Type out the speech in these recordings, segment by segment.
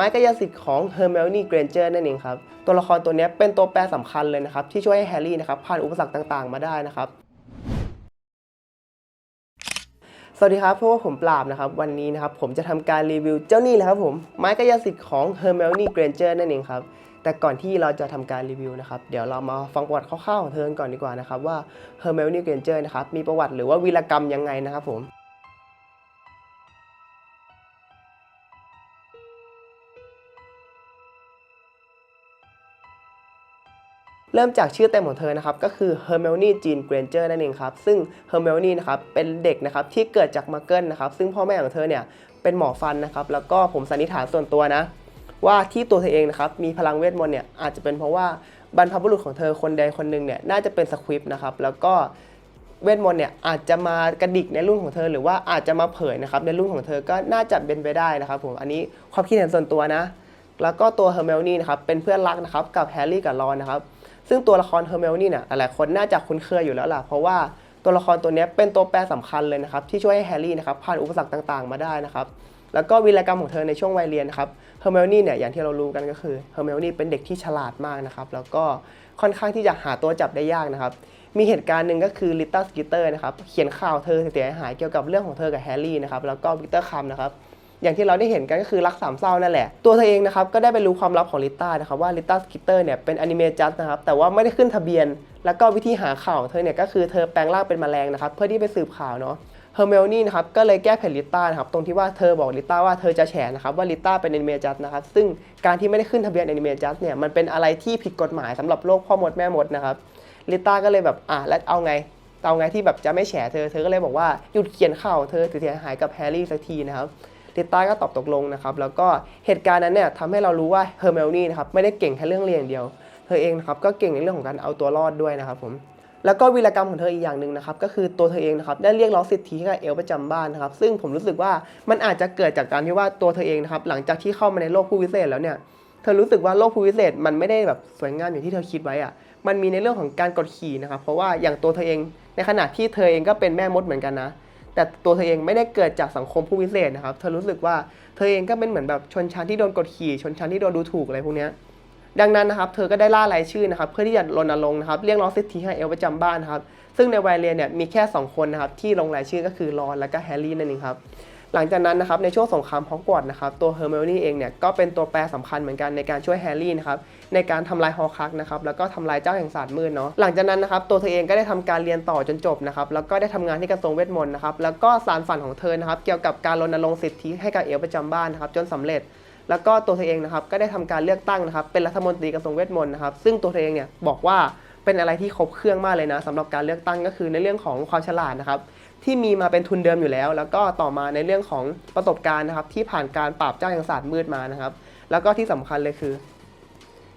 ไม้กายสิทธิ์ของ Hermione Granger นั่นเองครับ ตัวละครตัวนี้เป็นตัวแปรสำคัญเลยนะครับ ที่ช่วยให้แฮร์รี่นะครับผ่านอุปสรรคต่างๆ มาได้นะครับสวัสดีครับเพราะว่าผมปราบนะครับวันนี้นะครับผมจะทำการรีวิวเจ้านี่แหละครับผมไม้กายสิทธิ์ของ Hermione Granger นั่นเองครับแต่ก่อนที่เราจะทำการรีวิวนะครับเดี๋ยวเรามาฟังประวัติคร่าวๆของเธอยก่อนดีกว่านะครับว่า Hermione Granger นะครับมีประวัติหรือว่าวีรกรรมยังไงนะครับผม เริ่มจากชื่อเต็มของเธอนะครับก็คือ Hermione Jean Granger นั่นเองครับ ซึ่ง Hermione นะครับเป็นเด็กนะครับที่เกิดจากมาเกิลนะครับซึ่งพ่อแม่ของเธอเนี่ยเป็นหมอฟันนะครับแล้วก็ผมสันนิษฐานส่วนตัวนะ ว่าที่ตัวเธอเองนะครับมีพลังเวทมนต์เนี่ยอาจจะเป็นเพราะว่าบรรพบุรุษของเธอคนใดคนหนึ่งเนี่ยน่าจะเป็นสควิปนะครับแล้วก็เวทมนต์เนี่ยอาจจะมากระดิกในรุ่นของเธอ หรือว่าอาจจะมาเผยนะครับในรุ่นของเธอก็น่าจะเป็นไปได้นะครับผมอันนี้ความคิดเห็นส่วนตัวนะ แล้วก็ตัว Hermione นะครับเป็นเพื่อนรักนะครับกับแฮร์รี่กับรอนนะครับ ซึ่งตัวละครเฮอร์เมลนี่เนี่ยหลายคนน่าจะคุ้นเคยอยู่แล้วล่ะ เพราะว่าตัวละครตัวนี้เป็นตัวแปรสำคัญเลยนะครับ ที่ช่วยให้แฮร์รี่นะครับผ่านอุปสรรคต่างๆ มาได้นะครับ แล้วก็วีรกรรมของเธอในช่วงวัยเรียนนะครับเฮอร์เมลนี่เนี่ยอย่างที่เรารู้กันก็คือเฮอร์เมลนี่เป็นเด็กที่ฉลาดมากนะครับแล้วก็ค่อนข้างที่จะหาตัวจับได้ยากนะครับมีเหตุการณ์หนึ่งก็คือลิตเติ้ลสกิเตอร์นะครับเขียนข่าวเธอเสียหายเกี่ยวกับเรื่องของเธอกับแฮร์รี่นะครับแล้วก็วิกเตอร์คัมนะครับ อย่างที่เราได้เห็นกันก็คือรักสามเศร้านั่นแหละ ตัวเธอเองนะครับก็ได้ไปรู้ความลับของลิต้านะครับว่าลิต้าสกิตเตอร์เนี่ยเป็นอนิเมจัสนะครับแต่ว่าไม่ได้ขึ้นทะเบียน แล้วก็วิธีหาข่าวของเธอเนี่ยก็คือเธอแปลงร่างเป็นแมลงนะครับเพื่อที่ไปสืบข่าวเนาะเฮอร์เมลนี่นะครับก็เลยแก้แผนลิต้านะครับตรงที่ว่าเธอบอกลิต้าว่าเธอจะแฉนะครับว่าลิต้าเป็นอนิเมจัสนะครับซึ่งการที่ไม่ได้ขึ้นทะเบียนอนิเมจัสเนี่ยมันเป็นอะไรที่ผิดกฎหมายสำหรับโลกพ่อมดแม่มดนะครับลิต้าก็เลยแบบอะแล้วเอาไงเอาไงที่แบบจะไม่แฉเธอเธอก็เลยบอกว่าหยุดเขียนข่าวเธอเสียหายกับแฮร์รี่สักทีนะครับ ลิดต้ก็ตอบตกลงนะครับ แล้วก็เหตุการณ์นั้นเนี่ยทำให้เรารู้ว่าเฮอร์เมลนี่นะครับไม่ได้เก่งแค่เรื่องเรียนอย่างเดียว เธอเองนะครับก็เก่งในเรื่องของการเอาตัวรอดด้วยนะครับผมแล้วก็วีรกรรมของเธออีกอย่างหนึ่งนะครับก็คือตัวเธอเองนะครับได้เรียกร้องสิทธิให้กับเอลประจำบ้านนะครับซึ่งผมรู้สึกว่ามันอาจจะเกิดจากการที่ว่าตัวเธอเองนะครับหลังจากที่เข้ามาในโลกผู้วิเศษแล้วเนี่ยเธอรู้สึกว่าโลกผู้วิเศษมันไม่ได้แบบสวยงามอย่างที่เธอคิดไว้อะมันมีในเรื่องของการกดขี่นะครับเพราะว่าอย่างตัวเธอเองในขณะที่เธอเองก็เป็นแม่มดเหมือนกันนะ แต่ตัวเธอเองไม่ได้เกิดจากสังคมผู้วิเศษนะครับ เธอรู้สึกว่าเธอเองก็เป็นเหมือนแบบชนชั้นที่โดนกดขี่ ชนชั้นที่โดนดูถูกอะไรพวกนี้ดังนั้นนะครับเธอก็ได้ล่ารายชื่อนะครับเพื่อที่จะรณรงค์นะครับเรียกร้องสิทธิให้เอลประจำบ้านนะครับซึ่งในวัยเรียนเนี่ยมีแค่ 2 คนนะครับที่ลงรายชื่อก็คือรอนและก็แฮร์รี่นั่นเองครับ หลังจากนั้นนะครับในช่วงสงครามฮอกวอตส์นะครับตัวเฮอร์เมลนี่เองเนี่ยก็เป็นตัวแปรสำคัญเหมือนกันในการช่วยแฮร์รี่นะครับในการทำลายฮอคักนะครับแล้วก็ทำลายเจ้าแห่งศาสตร์มืดเนาะหลังจากนั้นนะครับตัวเธอเองก็ได้ทำการเรียนต่อจนจบนะครับแล้วก็ได้ทำงานที่กระทรวงเวทมนต์นะครับแล้วก็สารฝันของเธอนะครับเกี่ยวกับการรณรงค์สิทธิให้กับเอลประจำบ้านนะครับจนสำเร็จแล้วก็ตัวเธอเองนะครับก็ได้ทำการเลือกตั้งนะครับเป็นรัฐมนตรีกระทรวงเวทมนต์นะครับซึ่งตัวเธอเองเนี่ยบอกว่าเป็นอะไรที่ครบเครื่องมากเลยนะสำหรับการเลือกตั้งก็คือในเรื่องของความฉลาดนะครับ ที่มีมาเป็นทุนเดิมอยู่แล้ว แล้วก็ต่อมาในเรื่องของประสบการณ์นะครับ ที่ผ่านการปราบเจ้าแห่งศาสตร์มืดมานะครับ แล้วก็ที่สำคัญเลยคือ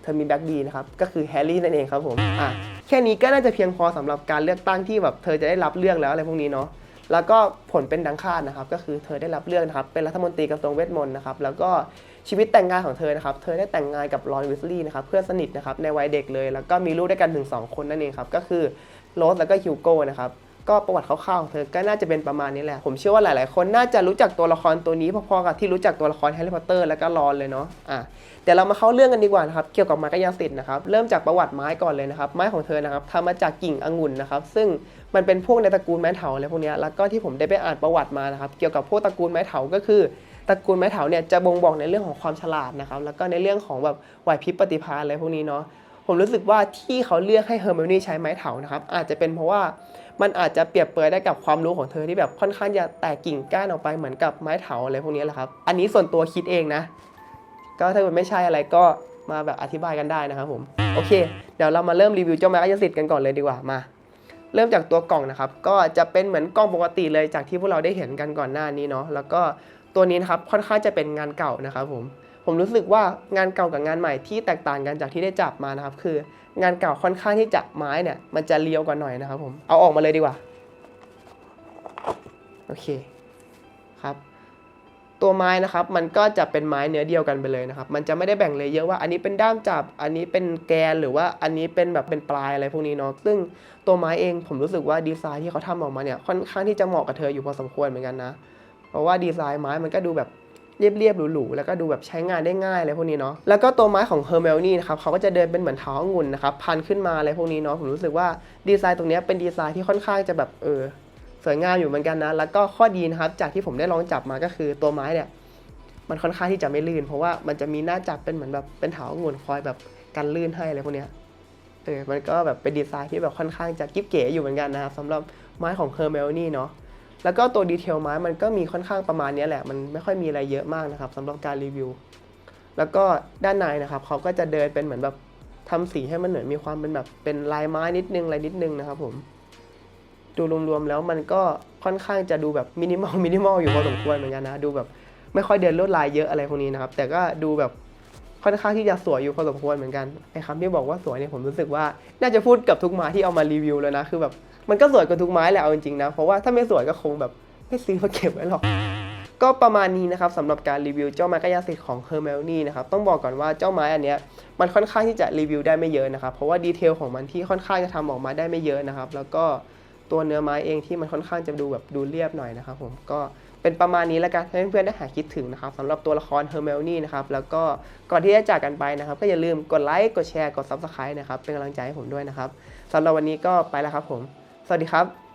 เธอมีแบ็กบีนะครับ ก็คือแฮร์รี่นั่นเองครับผมอะแค่นี้ก็น่าจะเพียงพอสำหรับการเลือกตั้งที่แบบเธอจะได้รับเลือกแล้วอะไรพวกนี้เนาะแล้วก็ผลเป็นดังคาดนะครับ ก็คือเธอได้รับเลือกนะครับ เป็นรัฐมนตรีกระทรวงเวทมนต์นะครับ แล้วก็ชีวิตแต่งงานของเธอนะครับ เธอได้แต่งงานกับรอนวิสลีย์นะครับ เพื่อนสนิทนะครับ ในวัยเด็กเลย แล้วก็มีลูกด้วยกันถึง2คนนั่นเองครับ ก็คือโรสแล้วก็ฮิวโก้นะครับ ก็ประวัติคร่าวๆของเธอก็น่าจะเป็นประมาณนี้แหละ ผมเชื่อว่าหลายๆ คนน่าจะรู้จักตัวละครตัวนี้พอๆกับที่รู้จักตัวละครแฮร์รี่พอตเตอร์แล้วก็รอนเลยเนาะอะเดี๋ยวเรามาเข้าเรื่องกันดีกว่านะครับ เกี่ยวกับไม้กายสิทธิ์นะครับ เริ่มจากประวัติไม้ก่อนเลยนะครับ ไม้ของเธอนะครับทำมาจากกิ่งองุ่นนะครับ ซึ่งมันเป็นพวกในตระกูลไม้เถาอะไรพวกนี้แล้วก็ที่ผมได้ไปอ่านประวัติมานะครับ เกี่ยวกับพวกตระกูลไม้เถาก็คือตระกูลไม้เถาเนี่ยจะบ่งบอกในเรื่องของความฉลาดนะครับ แล้วก็ในเรื่องของแบบไหวพริบปฏิภาณอะไรพวกนี้เนาะ ผมรู้สึกว่าที่เขาเลือกให้เฮอร์เมลนี่ใช้ไม้เถานะครับอาจจะเป็นเพราะว่ามันอาจจะเปรียบเปรยได้กับความรู้ของเธอที่แบบค่อนข้างจะแตกกิ่งก้านออกไปเหมือนกับไม้เถาอะไรพวกนี้แหละครับ อันนี้ส่วนตัวคิดเองนะ ก็ถ้ามันไม่ใช่อะไรก็มาแบบอธิบายกันได้นะครับผมโอเค เดี๋ยวเรามาเริ่มรีวิวเจ้าไม้กายสิทธิ์กันก่อนเลยดีกว่ามา เริ่มจากตัวกล่องนะครับ ก็จะเป็นเหมือนกล่องปกติเลยจากที่พวกเราได้เห็นกันก่อนหน้านี้เนาะแล้วก็ตัวนี้นะครับค่อนข้างจะเป็นงานเก่านะครับผม ผมรู้สึกว่างานเก่ากับงานใหม่ที่แตกต่างกันจากที่ได้จับมานะครับ คืองานเก่าค่อนข้างที่จะไม้เนี่ยมันจะเรียวกว่าหน่อยนะครับผมเอาออกมาเลยดีกว่าโอเคครับตัวไม้นะครับมันก็จะเป็นไม้เนื้อเดียวกันไปเลยนะครับ มันจะไม่ได้แบ่งเลยเยอะว่าอันนี้เป็นด้ามจับ อันนี้เป็นแกนหรือว่าอันนี้เป็นแบบเป็นปลายอะไรพวกนี้เนาะซึ่งตัวไม้เองผมรู้สึกว่าดีไซน์ที่เขาทำออกมาเนี่ยค่อนข้างที่จะเหมาะกับเธออยู่พอสมควรเหมือนกันนะ เพราะว่าดีไซน์ไม้มันก็ดูแบบ เรียบๆหรูๆแล้วก็ดูแบบใช้งานได้ง่ายอะไรพวกนี้เนาะแล้วก็ตัวไม้ของเฮอร์เมลนี่นะครับเขาก็จะเดินเป็นเหมือนเท้าองุ่นนะครับพันขึ้นมาอะไรพวกนี้เนาะผมรู้สึกว่าดีไซน์ตรงนี้เป็นดีไซน์ที่ค่อนข้างจะแบบเออสวยงามอยู่เหมือนกันนะ แล้วก็ข้อดีนะครับจากที่ผมได้ลองจับมาก็คือตัวไม้เนี่ยมันค่อนข้างที่จะไม่ลื่น เพราะว่ามันจะมีหน้าจับเป็นเหมือนแบบเป็นเถาองุ่นคอยแบบกันลื่นให้อะไรพวกเนี้ยเออมันก็แบบเป็นดีไซน์ที่แบบค่อนข้างจะกิ๊บเก๋อยู่เหมือนกันนะครับสำหรับไม้ของเฮอร์เมลนี่เนาะ แล้วก็ตัวดีเทลไม้มันก็มีค่อนข้างประมาณนี้แหละ มันไม่ค่อยมีอะไรเยอะมากนะครับสำหรับการรีวิว แล้วก็ด้านในนะครับเขาก็จะเดินเป็นเหมือนแบบทำสีให้มันเหมือนมีความเป็นแบบเป็นลายไม้นิดนึงอะไรนิดนึงนะครับผม ดูรวมๆแล้วมันก็ค่อนข้างจะดูแบบมินิมอลมินิมอลอยู่พอสมควรเหมือนกันนะ ดูแบบไม่ค่อยเดินลวดลายเยอะอะไรพวกนี้นะครับ แต่ก็ดูแบบค่อนข้างที่จะสวยอยู่พอสมควรเหมือนกันไอ้คำที่บอกว่าสวยเนี่ยผมรู้สึกว่า น่าจะพูดกับทุกม้ที่เอามารีวิวแล้วนะ คือแบบ มันก็สวยกว่าทุกไม้แหละเอาจริงๆนะ เพราะว่าถ้าไม่สวยก็คงแบบไม่ซื้อมาเก็บไว้หรอกก็ประมาณนี้นะครับสำหรับการรีวิวเจ้าไม้กระยาสิทธิ์ของ h e r m e l n i นะครับต้องบอกก่อนว่าเจ้าไม้อันเนี้ยมันค่อนข้างที่จะรีวิวได้ไม่เยอะนะครับเพราะว่าดีเทลของมันที่ค่อนข้างจะทำออกมาได้ไม่เยอะนะครับ แล้วก็ตัวเนื้อไม้เองที่มันค่อนข้างจะดูแบบดูเรียบหน่อยนะครับผมก็เป็นประมาณนี้แล้วกันให้เพื่อนๆได้หาคิดถึงนะครับสำหรับตัวละคร h e r m e l n i นะครับแล้วก็ก่อนที่จะจากกันไปนะครับ ก็อย่าลืมกดไลค์กดแชร์กด Subscribe นะครับเป็นกำลังใจให้ผมด้วยนะครับสำหรับวันนี้ก็ไปแล้วครับผม วัสดีครับ